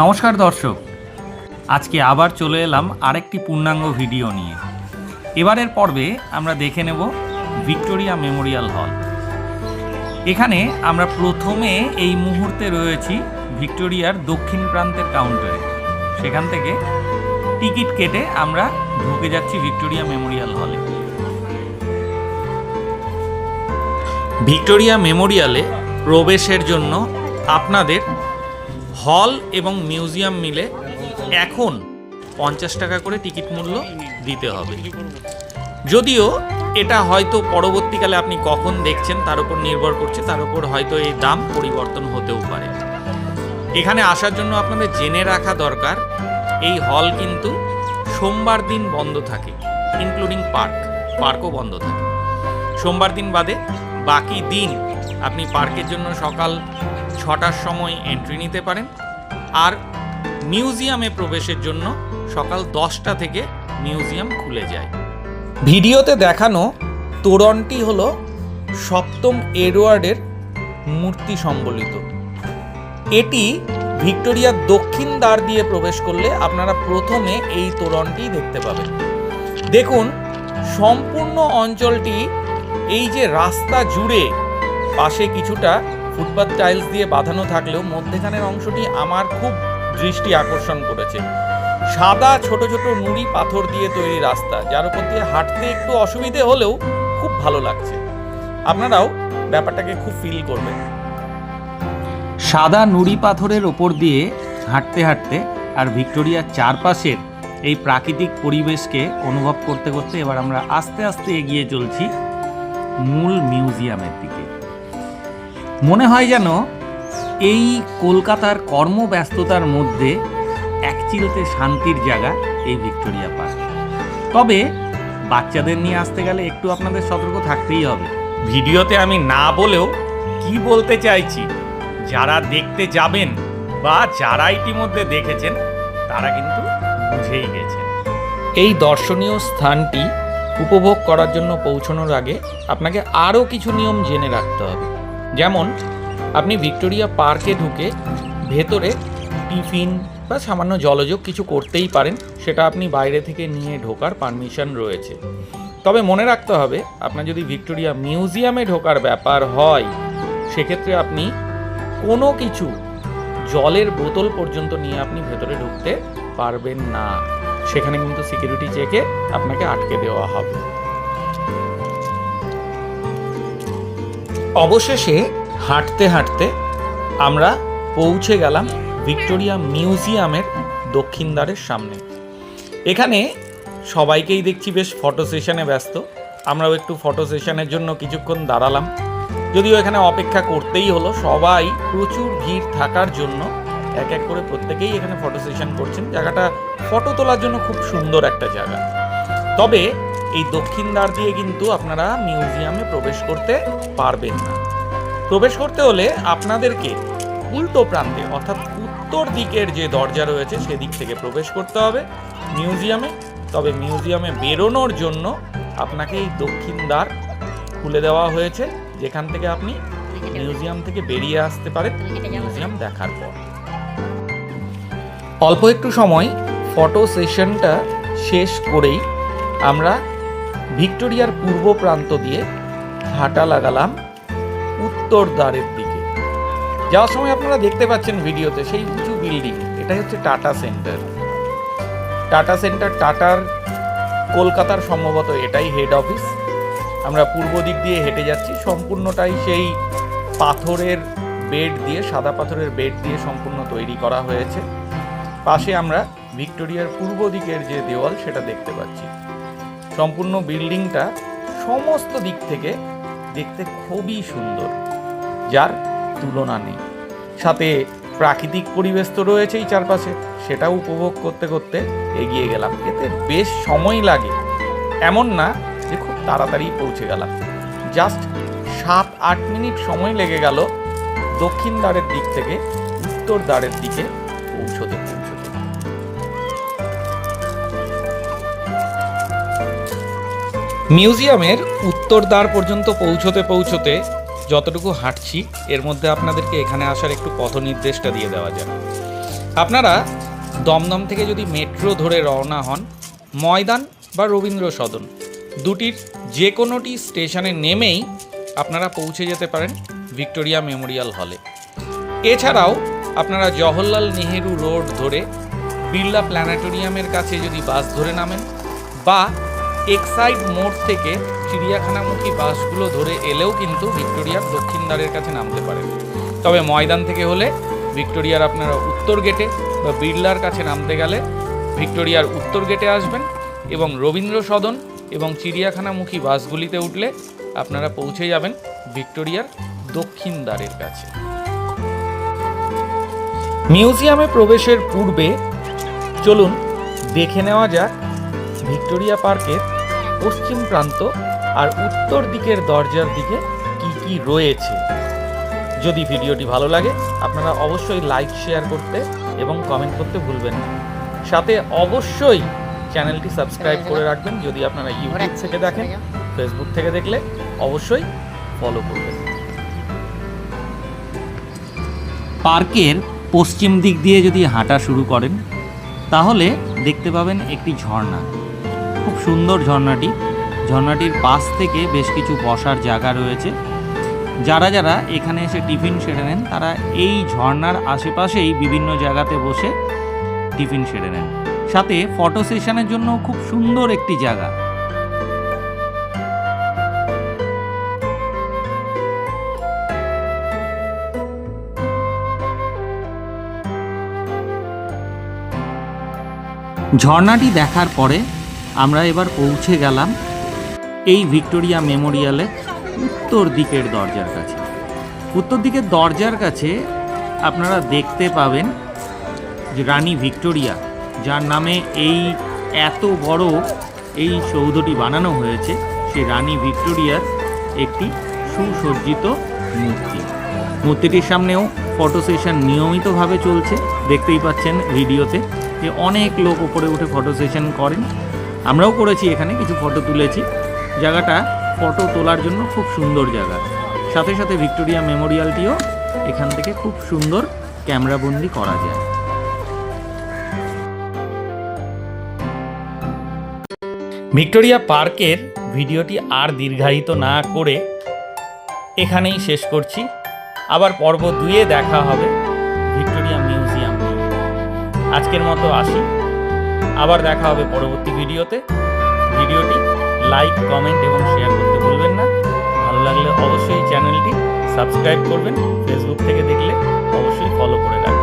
নমস্কার দর্শক। আজকে আবার চলে এলাম আরেকটি পূর্ণাঙ্গ ভিডিও নিয়ে। এবারের পর্বে আমরা দেখে নেব ভিক্টোরিয়া মেমোরিয়াল হল। এখানে আমরা প্রথমে এই মুহূর্তে রয়েছি ভিক্টোরিয়ার দক্ষিণ প্রান্তের কাউন্টারে। সেখান থেকে টিকিট কেটে আমরা ঢুকে যাচ্ছি ভিক্টোরিয়া মেমোরিয়াল হলে। ভিক্টোরিয়া মেমোরিয়ালে প্রবেশের জন্য আপনাদের হল এবং মিউজিয়াম মিলে এখন পঞ্চাশ টাকা করে টিকিট মূল্য দিতে হবে। যদিও এটা হয়তো পরবর্তীকালে আপনি কখন দেখছেন তার উপর নির্ভর করছে, তার উপর হয়তো এই দাম পরিবর্তন হতেও পারে। এখানে আসার জন্য আপনাদের জেনে রাখা দরকার, এই হল কিন্তু সোমবার দিন বন্ধ থাকে ইনক্লুডিং পার্ক পার্কও বন্ধ থাকে। সোমবার দিন বাদে বাকি দিন আপনি পার্কের জন্য সকাল ছটার সময় এন্ট্রি নিতে পারেন। আর মিউজিয়ামে প্রবেশের জন্য সকাল দশটা থেকে মিউজিয়াম খুলে যায়। ভিডিওতে দেখানো তোরণটি হল সপ্তম এডওয়ার্ডের মূর্তি সম্বলিত। এটি ভিক্টোরিয়ার দক্ষিণ দ্বার দিয়ে প্রবেশ করলে আপনারা প্রথমে এই তোরণটি দেখতে পাবেন। দেখুন, সম্পূর্ণ অঞ্চলটি এই যে রাস্তা জুড়ে পাশে কিছুটা ফুটপাথ টাইলস দিয়ে বাঁধানো থাকলেও মধ্যেখানের অংশটি আমার খুব দৃষ্টি আকর্ষণ করেছে। সাদা ছোট ছোট নুড়ি পাথর দিয়ে তৈরি রাস্তা, যার উপর দিয়ে হাঁটতে একটু অসুবিধে হলেও খুব ভালো লাগছে। আপনারাও ব্যাপারটাকে খুব ফিল করবেন। সাদা নুড়ি পাথরের ওপর দিয়ে হাঁটতে হাঁটতে আর ভিক্টোরিয়ার চারপাশের এই প্রাকৃতিক পরিবেশকে অনুভব করতে করতে এবার আমরা আস্তে আস্তে এগিয়ে চলছি মূল মিউজিয়ামের দিকে। মনে হয় যেন এই কলকাতার কর্মব্যস্ততার মধ্যে একচিলতে শান্তির জায়গা এই ভিক্টোরিয়া পার্ক। তবে বাচ্চাদের নিয়ে আসতে গেলে একটু আপনাদের সতর্ক থাকতেই হবে। ভিডিওতে আমি না বলেও কি বলতে চাইছি, যারা দেখতে যাবেন বা যারা ইতিমধ্যে দেখেছেন, তারা কিন্তু বুঝেই গেছেন। এই দর্শনীয় স্থানটি উপভোগ করার জন্য পৌঁছানোর আগে আপনাকে আরও কিছু নিয়ম জেনে রাখতে হবে। যেমন, আপনি ভিক্টোরিয়া পার্কে ঢুকে ভেতরে টিফিন বা সামান্য জলযোগ কিছু করতেই পারেন, সেটা আপনি বাইরে থেকে নিয়ে ঢোকার পারমিশন রয়েছে। তবে মনে রাখতে হবে, আপনার যদি ভিক্টোরিয়া মিউজিয়ামে ঢোকার ব্যাপার হয়, সেক্ষেত্রে আপনি কোনো কিছু জলের বোতল পর্যন্ত নিয়ে আপনি ভেতরে ঢুকতে পারবেন না। সেখানে কিন্তু সিকিউরিটি চেকে আপনাকে আটকে দেওয়া হবে। অবশেষে হাঁটতে হাঁটতে আমরা পৌঁছে গেলাম ভিক্টোরিয়া মিউজিয়ামের দক্ষিণ দ্বারের সামনে। এখানে সবাইকেই দেখছি বেশ ফটো সেশনে ব্যস্ত। আমরাও একটু ফটো সেশনের জন্য কিছুক্ষণ দাঁড়ালাম। যদিও এখানে অপেক্ষা করতেই হলো, সবাই প্রচুর ভিড় থাকার জন্য এক এক করে প্রত্যেকেই এখানে ফটো সেশন করছেন। জায়গাটা ফটো তোলার জন্য খুব সুন্দর একটা জায়গা। তবে এই দক্ষিণ দ্বার দিয়ে কিন্তু আপনারা মিউজিয়ামে প্রবেশ করতে পারবেন না। প্রবেশ করতে হলে আপনাদেরকে উল্টো প্রান্তে, অর্থাৎ উত্তর দিকের যে দরজা রয়েছে, সেদিক থেকে প্রবেশ করতে হবে মিউজিয়ামে। তবে মিউজিয়ামে বেরোনোর জন্য আপনাকে এই দক্ষিণ দ্বার খুলে দেওয়া হয়েছে, যেখান থেকে আপনি মিউজিয়াম থেকে বেরিয়ে আসতে পারেন, মিউজিয়াম দেখার পর। অল্প একটু সময়, ফটো সেশনটা শেষ করেই আমরা ভিক্টোরিয়ার পূর্ব প্রান্ত দিয়ে হাঁটা লাগালাম উত্তর দ্বারের দিকে। যাওয়ার সময় আপনারা দেখতে পাচ্ছেন ভিডিওতে সেই উঁচু বিল্ডিং। এটা হচ্ছে টাটা সেন্টার। টাটা সেন্টার, টাটার কলকাতার সম্ভবত এটাই হেড অফিস আমরা পূর্ব দিক দিয়ে হেঁটে যাচ্ছি, সম্পূর্ণটাই সেই পাথরের বেড দিয়ে, সাদা পাথরের বেড দিয়ে সম্পূর্ণ তৈরি করা হয়েছে। পাশে আমরা ভিক্টোরিয়ার পূর্ব দিকের যে দেওয়াল, সেটা দেখতে পাচ্ছি। সম্পূর্ণ বিল্ডিংটা সমস্ত দিক থেকে দেখতে খুবই সুন্দর, যার তুলনা নেই। সাথে প্রাকৃতিক পরিবেশ তো রয়েছেই চারপাশে, সেটাও উপভোগ করতে করতে এগিয়ে গেলাম। এতে বেশ সময় লাগে, এমন না যে খুব তাড়াতাড়ি পৌঁছে গেলাম। জাস্ট সাত, আট মিনিট সময় লেগে গেল দক্ষিণ দ্বারের দিক থেকে উত্তর দ্বারের দিকে মিউজিয়ামের উত্তর দ্বার পর্যন্ত পৌঁছতে পৌঁছতে যতটুকু হাঁটছি, এর মধ্যে আপনাদেরকে এখানে আসার একটু পথ নির্দেশটা দিয়ে দেওয়া যাক। আপনারা দমদম থেকে যদি মেট্রো ধরে রওনা হন, ময়দান বা রবীন্দ্র সদন দুটির যে কোনোটি স্টেশনে নেমেই আপনারা পৌঁছে যেতে পারেন ভিক্টোরিয়া মেমোরিয়াল হলে। এছাড়াও আপনারা জওহরলাল নেহেরু রোড ধরে বিড়লা প্ল্যানেটোরিয়ামের কাছে যদি বাস ধরে নামেন বা এক্সাইড মোড় থেকে চিড়িয়াখানামুখী বাসগুলো ধরে এলেও কিন্তু ভিক্টোরিয়ার দক্ষিণ দ্বারের কাছে নামতে পারেন। তবে ময়দান থেকে হলে ভিক্টোরিয়ার আপনারা উত্তর গেটে বা বিড়লার কাছে নামতে গেলে ভিক্টোরিয়ার উত্তর গেটে আসবেন এবং রবীন্দ্র সদন এবং চিড়িয়াখানামুখী বাসগুলিতে উঠলে আপনারা পৌঁছে যাবেন ভিক্টোরিয়ার দক্ষিণ দ্বারের কাছে। মিউজিয়ামে প্রবেশের পূর্বে চলুন দেখে নেওয়া যাক ভিক্টোরিয়া পার্কের পশ্চিম প্রান্ত আর উত্তর দিকের দরজার দিকে কি কি রয়েছে। যদি ভিডিওটি ভালো লাগে আপনারা অবশ্যই লাইক শেয়ার করতে এবং কমেন্ট করতে ভুলবেন না। সাথে অবশ্যই চ্যানেলটি সাবস্ক্রাইব করে রাখবেন যদি আপনারা ইউটিউব থেকে দেখেন ফেসবুক থেকে দেখলে অবশ্যই ফলো করবেন। পার্কের পশ্চিম দিক দিয়ে যদি হাঁটা শুরু করেন তাহলে দেখতে পাবেন একটি ঝর্ণা। খুব সুন্দর ঝর্ণাটি। ঝর্ণাটির পাশ থেকে বেশ কিছু বসার জায়গা রয়েছে। যারা যারা এখানে এসে টিফিন সেরে নেন, তারা এই ঝর্ণার আশেপাশেই বিভিন্ন জায়গাতে বসে টিফিন সেরে নেন। সাথে ফটো সেশনের জন্য খুব সুন্দর একটি জায়গা। ঝর্ণাটি দেখার পরে আমরা এবার পৌঁছে গেলাম এই ভিক্টোরিয়া মেমোরিয়ালে উত্তর দিকের দরজার কাছে। উত্তর দিকের দরজার কাছে আপনারা দেখতে পাবেন যে রানী ভিক্টোরিয়া, যার নামে এই এত বড় এই সৌধটি বানানো হয়েছে সেই রানী ভিক্টোরিয়ার একটি সুসজ্জিত মূর্তি। মূর্তিটির সামনেও ফটো সেশন নিয়মিতভাবে চলছে। দেখতেই পাচ্ছেন ভিডিওতে যে অনেক লোক ওপরে উঠে ফটো সেশন করেন। আমরাও করেছি এখানে, কিছু ফটো তুলেছি। জায়গাটা ফটো তোলার জন্য খুব সুন্দর জায়গা। সাথে সাথে ভিক্টোরিয়া মেমোরিয়ালটিও এখান থেকে খুব সুন্দর ক্যামেরাবন্দি করা যায়। ভিক্টোরিয়া পার্কের ভিডিওটি আর দীর্ঘায়িত না করে এখানেই শেষ করছি। আবার পর্ব দুয়ে দেখা হবে ভিক্টোরিয়া মিউজিয়াম আজকের মতো আসি। আবার দেখা হবে পরবর্তী ভিডিওতে। ভিডিওটি লাইক, কমেন্ট এবং শেয়ার করতে ভুলবেন না। ভালো লাগলে অবশ্যই চ্যানেলটি সাবস্ক্রাইব করবেন। ফেসবুক থেকে দেখলে অবশ্যই ফলো করে রাখবেন।